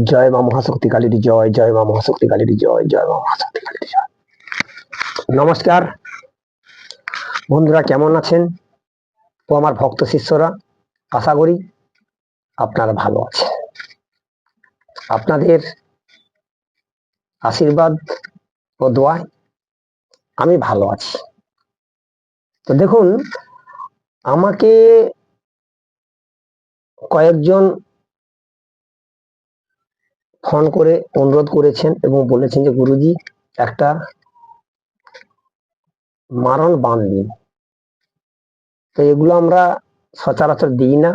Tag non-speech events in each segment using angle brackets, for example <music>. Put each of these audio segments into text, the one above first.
জয় মা মহাশক্তি কালীর জয় জয় মা মহাশক্তি কালীর জয় জয় মা মহাশক্তি কালীর জয়। নমস্কার। বন্ধুরা, কেমন আছেন? ও আমার ভক্ত শিষ্যরা, আশা করি আপনারা ভালো আছেন। আপনাদের আশীর্বাদ ও দোয়ায় আমি ভালো আছি। তো দেখুন, আমাকে কয়েকজন ফোন করে অনুরোধ করেছেন এবং বলেছেন যে গুরুজি, একটা মারণ বান দিন তো এগুলো আমরা সচরাচর দিই না।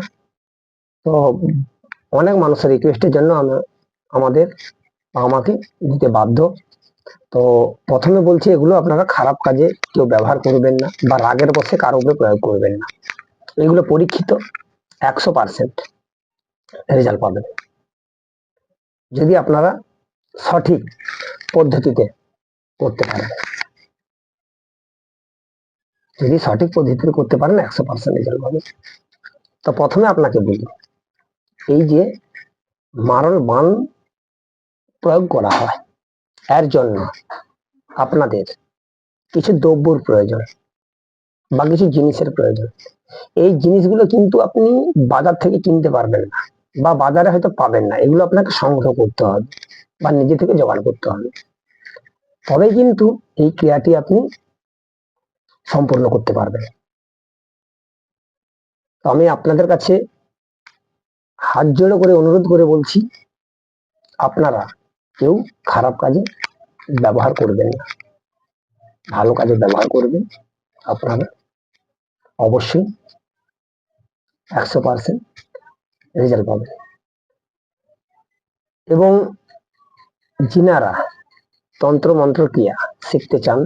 তো অনেক মানুষের রিকোয়েস্টের জন্য আমাদের আমাকে দিতে বাধ্য। তো প্রথমে বলছি, এগুলো আপনারা খারাপ কাজে কেউ ব্যবহার করবেন না বা রাগের বসে কারও উপরে প্রয়োগ করবেন না। এগুলো পরীক্ষিত একশো পার্সেন্ট রেজাল্ট পাবেন। যদি আপনারা সঠিক পদ্ধতিতে করতে পারেন। যদি সঠিক পদ্ধতিতে করতে পারেন, একশো পার্সেন্ট রেজাল্ট পাবেন তো প্রথমে আপনাকে বলি, এই যে মারণ বান প্রয়োগ করা হয়, এর জন্য আপনাদের কিছু দ্রব্যর প্রয়োজন বা কিছু জিনিসের প্রয়োজন। এই জিনিসগুলো কিন্তু আপনি বাজার থেকে কিনতে পারবেন না। বা বাজারে হয়তো পাবেন না। এগুলো আপনাকে সংগ্রহ করতে হবে বা নিজে থেকে জোগাড় করতে হবে। তবেই কিন্তু এই ক্রিয়াটি আপনি সম্পূর্ণ করতে পারবেন। তো আমি আপনাদের কাছে হাত জোড়ো করে অনুরোধ করে বলছি, আপনারা কেউ খারাপ কাজে ব্যবহার করবেন না। ভালো কাজে ব্যবহার করবেন। আপনারা অবশ্যই একশো পার্সেন্ট রেজাল্ট পাবেন এবং যিনারা তন্ত্র মন্ত্র ক্রিয়া শিখতে চান,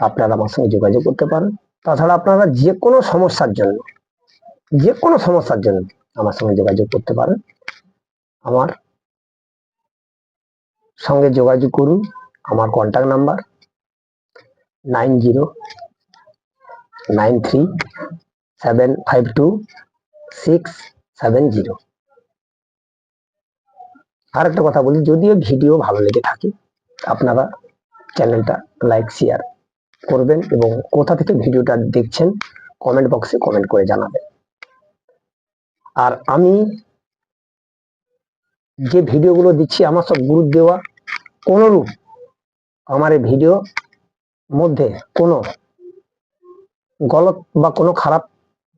আপনারা আমার সঙ্গে যোগাযোগ করতে পারেন। তাছাড়া আপনারা যে কোনো সমস্যার জন্য যে কোনো সমস্যার জন্য আমার সঙ্গে যোগাযোগ করতে পারেন। আমার সঙ্গে যোগাযোগ করুন, আমার contact number nine zero nine three seven five two six seven zero আর একটা কথা বলি, যদিও ভিডিও ভালো লেগে থাকে, আপনারা চ্যানেলটা লাইক শেয়ার করবেন এবং কোথা থেকে ভিডিওটা দেখছেন কমেন্ট বক্সে কমেন্ট করে জানাবেন। আর আমি যে ভিডিওগুলো দিচ্ছি, আমার সব গুরুত্ব দেওয়া কোনোরূপ আমার এই ভিডিও মধ্যে কোনো গলত বা কোনো খারাপ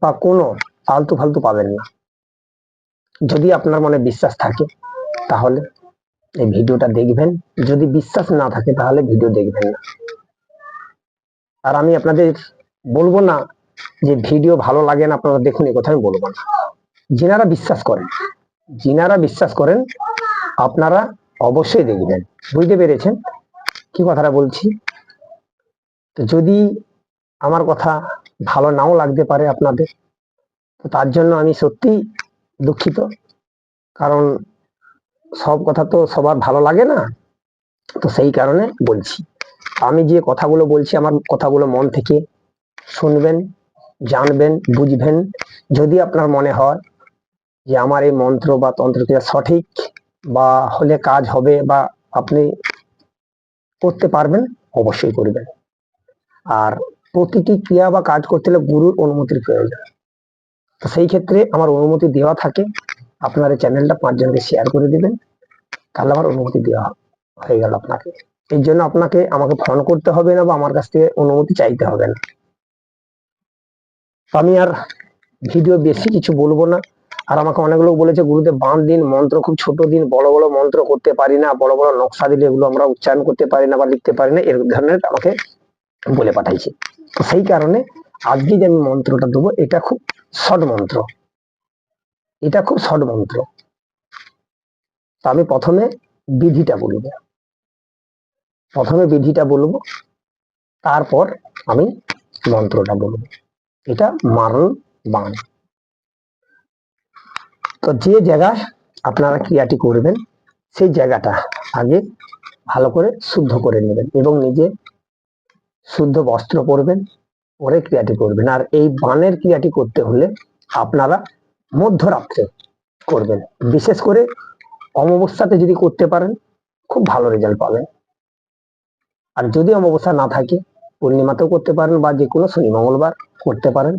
বা কোনো ফালতু ফালতু পাবেন না। যদি আপনার মনে বিশ্বাস থাকে, তাহলে এই ভিডিওটা দেখবেন। যদি বিশ্বাস না থাকে, তাহলে ভিডিও দেখবেন না। আর আমি আপনাদের বলব না যে ভিডিও ভালো লাগে না, আপনারা দেখুন এই কথা আমি বলব না। যিনারা বিশ্বাস করেন, যিনারা বিশ্বাস করেন, আপনারা অবশ্যই দেখবেন। বুঝতে পেরেছেন? কি কথাটা বলছি? তো যদি আমার কথা ভালো নাও লাগতে পারে আপনাদের তার জন্য আমি সত্যি দুঃখিত। কারণ সব কথা তো সবার ভালো লাগে না, তো সেই কারণে বলছি। আমি যে কথাগুলো বলছি, আমার কথাগুলো মন থেকে শুনবেন, জানবেন, বুঝবেন। যদি আপনার মনে হয় যে আমার এই মন্ত্র বা তন্ত্রক্রিয়া সঠিক বা হলে কাজ হবে বা আপনি করতে পারবেন, অবশ্যই করবেন। আর প্রতিটি ক্রিয়া বা কাজ করতে হলে গুরুর অনুমতির প্রয়োজন। তো সেই ক্ষেত্রে আমার অনুমতি দেওয়া থাকে। আপনার এই চ্যানেলটা পাঁচজনকে শেয়ার করে দিবেন। তাহলে আমার অনুমতি দেওয়া হয়ে গেল আপনাকে। এর জন্য আপনাকে আমাকে ফোন করতে হবে না বা আমার কাছ থেকে অনুমতি চাইতে হবে না। আমি আর ভিডিও বেশি কিছু বলব না। আর আমাকে অনেক লোক বলেছে গুরুদেব বাঁধ দিন মন্ত্র, খুব ছোট দিন, বড় বড় মন্ত্র করতে পারি না, বড় বড় নকশা দিলে এগুলো আমরা উচ্চারণ করতে পারি না বা লিখতে পারি না। এর ধরনের আমাকে বলে পাঠাইছে। সেই কারণে আজকে যে আমি মন্ত্রটা দেবো, এটা খুব শর্ট মন্ত্র। এটা খুব শর্ট মন্ত্র। তো আমি প্রথমে বিধিটা বলব। প্রথমে বিধিটা বলব, তারপর আমি মন্ত্রটা বলব। এটা মারণ বাণ। তো যে জায়গায় আপনারা ক্রিয়াটি করবেন, সেই জায়গাটা আগে ভালো করে শুদ্ধ করে নেবেন এবং নিজে শুদ্ধ বস্ত্র পরবেন। পরে ক্রিয়াটি করবেন। আর এই বানের ক্রিয়াটি করতে হলে আপনারা মধ্যরাত্রে করবেন। বিশেষ করে অমাবস্যাতে যদি করতে পারেন, খুব ভালো রেজাল্ট পাবেন। আর যদি অমাবস্যা না থাকে, পূর্ণিমাতেও করতে পারেন বা যে কোনো শনি মঙ্গলবার করতে পারেন,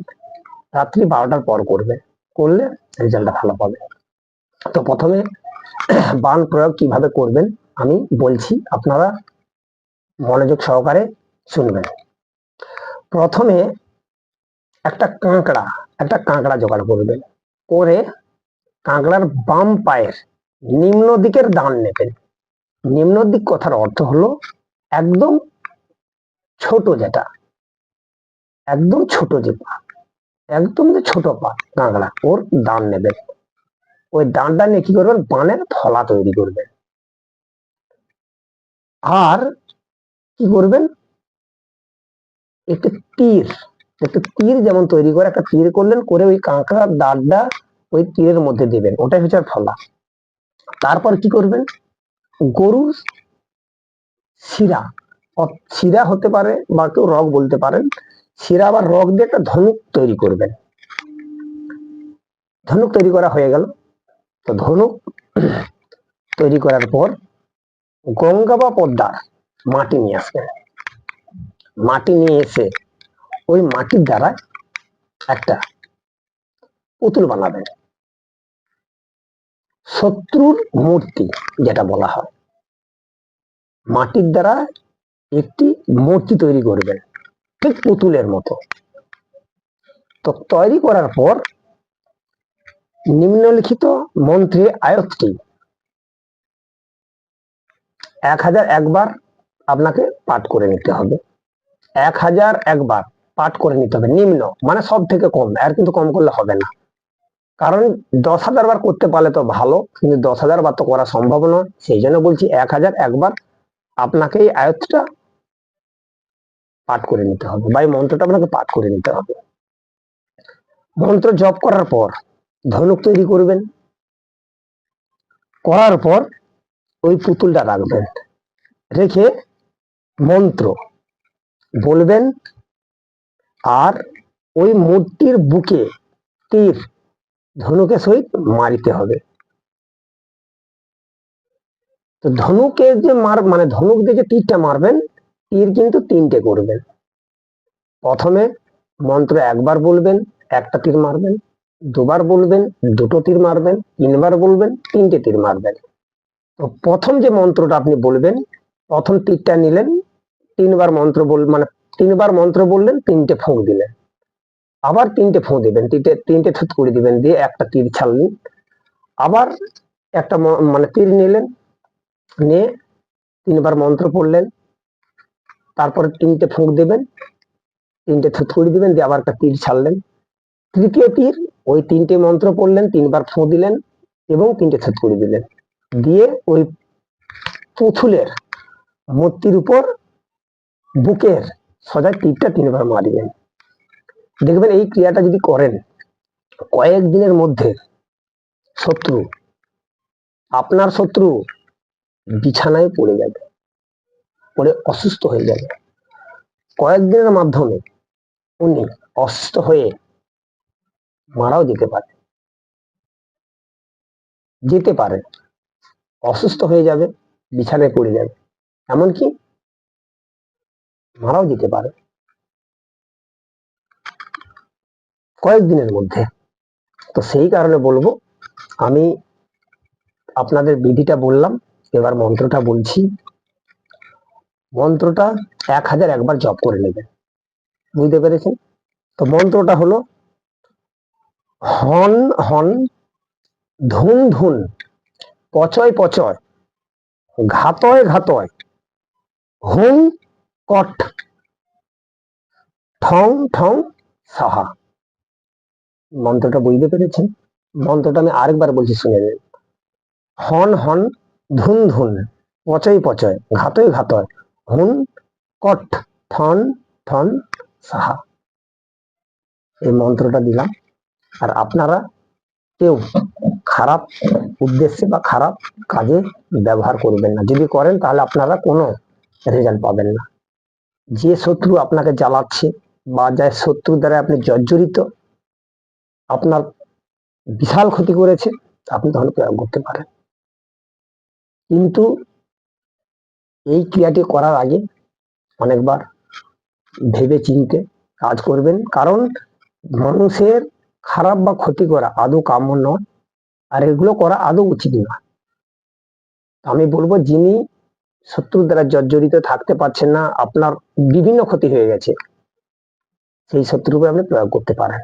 রাত্রি বারোটার পর করবে করলে রেজাল্টটা ভালো পাবে তো প্রথমে <clears throat> বান প্রয়োগ কীভাবে করবেন, আমি বলছি, আপনারা মনোযোগ সহকারে শুনবেন। প্রথমে একটা কাঁকড়া একটা কাঁকড়া জোগাড় করবেন। করে কাঁকড়ার বাম পায়ের নিম্ন দিকের দান নেবেন। নিম্ন দিক কথার অর্থ হলো একদম ছোট যেটা, একদম ছোট যে পা, একদম যে ছোট পা, কাঁকড়া, ওর দান নেবেন। ওই দানটা নিয়ে কি করবেন? বানের থলা তৈরি করবেন। আর কি করবেন? একটু তীর একটু তীর যেমন তৈরি করে, একটা তীর করলেন, করে ওই কাঁকড়ার দাঁড়টা ওই তীরের মধ্যে দেবেন। ওটাই হচ্ছে ফলা। তারপর কি করবেন? গরুর শিরা শিরা হতে পারে বা কেউ রগ বলতে পারেন, শিরা বা রগ দিয়ে একটা ধনুক তৈরি করবেন। ধনুক তৈরি করা হয়ে গেল। তো ধনুক তৈরি করার পর গঙ্গা বা পদ্মার মাটি নিয়ে আসবেন। মাটি নিয়ে এসে ওই মাটির দ্বারা একটা পুতুল বানাবেন শত্রুর মূর্তি যেটা বলা হয়। মাটির দ্বারা একটি মূর্তি তৈরি করবেন ঠিক পুতুলের মতো। তো তৈরি করার পর নিম্নলিখিত মন্ত্রী আয়তটি এক হাজার একবার আপনাকে পাঠ করে নিতে হবে। এক হাজার একবার পাঠ করে নিতে হবে, নিম্ন মানে সব থেকে কম, আর কিন্তু কম করলে হবে না। কারণ দশ হাজার বার করতে পারলে তো ভালো, কিন্তু দশ হাজার বার তো করা সম্ভব নয়। সেই জন্য বলছি এক হাজার একবার আপনাকে এই আয়তটা পাঠ করে নিতে হবে, বা এই মন্ত্রটা আপনাকে পাঠ করে নিতে হবে। মন্ত্র জপ করার পর ধনুক তৈরি করবেন। করার পর ওই পুতুলটা রাখবেন। রেখে মন্ত্র বলবেন, আর ওই মূর্তির বুকে তীর, ধনুকের সহিত মারিতে হবে। তো ধনুকে যে মার মানে ধনুক দিয়ে যে তীরটা মারবেন, তীর কিন্তু তিনটে করবেন। প্রথমে মন্ত্র একবার বলবেন, একটা তীর মারবেন, দুবার বলবেন, দুটো তীর মারবেন, তিনবার বলবেন, তিনটে তীর মারবেন। তো প্রথম যে মন্ত্রটা আপনি বলবেন, প্রথম তীরটা নিলেন তিনবার মন্ত্র বল মানে তিনবার মন্ত্র বললেন, তিনটে ফোঁক দিলেন। আবার তিনটে ফুঁ দিবেন, তিনটে তিনটে থুত করে দিবেন, দিয়ে একটা তীর ছাড়লেন আবার একটা মানে তীর নিলেন, নিয়ে তিনবার মন্ত্র পড়লেন, তারপরে তিনটে ফুঁক দেবেন, তিনটে থুত করে দিবেন, দিয়ে আবার একটা তীর ছাড়লেন। তৃতীয় তীর, ওই তিনটে মন্ত্র পড়লেন, তিনবার ফুঁ দিলেন এবং তিনটে থুত করে দিলেন। দিয়ে ওই পুথুলের মূর্তির উপর বুকের সজায় তীরটা তিনবার মারিবেন। দেখবেন এই ক্রিয়াটা যদি করেন কয়েকদিনের মধ্যে শত্রু, আপনার শত্রু বিছানায় পড়ে যাবে, পড়ে অসুস্থ হয়ে যাবে। কয়েকদিনের মাধ্যমে উনি অসুস্থ হয়ে মারাও যেতে পারে। যেতে পারে। অসুস্থ হয়ে যাবে, বিছানায় পড়ে যাবে। এমনকি মারাও যেতে পারে। কয়েকদিনের মধ্যে। তো সেই কারণে বলব, আমি আপনাদের বিধিটা বললাম, এবার মন্ত্রটা বলছি। মন্ত্রটা এক হাজার একবার জপ করে নেবেন। বুঝতে পেরেছেন? তো মন্ত্রটা হলো, হন হন ধুন ধুন, পচয় পচয়, ঘাতয় ঘাতয়, হুম কট ঠং ঠং, সাহা। মন্ত্রটা বুঝতে পেরেছেন? মন্ত্রটা আমি আরেকবার বলছি, শুনে নিন। হন হন, ধুন ধুন, পচয় পচয়, ঘাতয় ঘাতয়, হুন কট ঠন ঠন সাহা। এই মন্ত্রটা দিলাম। আর আপনারা কেউ খারাপ উদ্দেশ্যে বা খারাপ কাজে ব্যবহার করবেন না। যদি করেন তাহলে আপনারা কোনো রেজাল্ট পাবেন না। যে শত্রু আপনাকে জ্বালাচ্ছে বা যে শত্রু দ্বারা আপনি জর্জরিত, আপনার বিশাল ক্ষতি করেছে, আপনি তখন প্রয়োগ করতে পারেন। কিন্তু এই ক্রিয়াটি করার আগে অনেকবার ভেবে চিনতে কাজ করবেন, কারণ মানুষের খারাপ বা ক্ষতি করা আদৌ কাম্য নয়, আর এগুলো করা আদৌ উচিত নয়। আমি বলব যিনি শত্রুর দ্বারা জর্জরিত থাকতে পারছেন না, আপনার বিভিন্ন ক্ষতি হয়ে গেছে। সেই শত্রুকে আপনি প্রয়োগ করতে পারেন।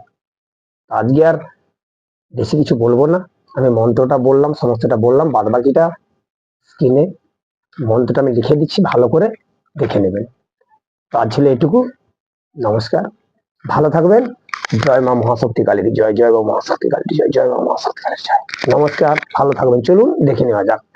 আজকে আর বেশি কিছু বলব না। আমি মন্ত্রটা বললাম, সমস্তটা বললাম বাদ বাকিটা স্ক্রিনে মন্ত্রটা আমি লিখে দিচ্ছি, ভালো করে দেখে নেবেন। তো আজ ছিল এটুকু। নমস্কার। ভালো থাকবেন। জয় মা মহাশক্তি কালীর জয় জয় মা মহাশক্তি কালীর জয় জয় মা মহাশক্তি কালীর জয় নমস্কার। ভালো থাকবেন। চলুন, দেখে নেওয়া যাক।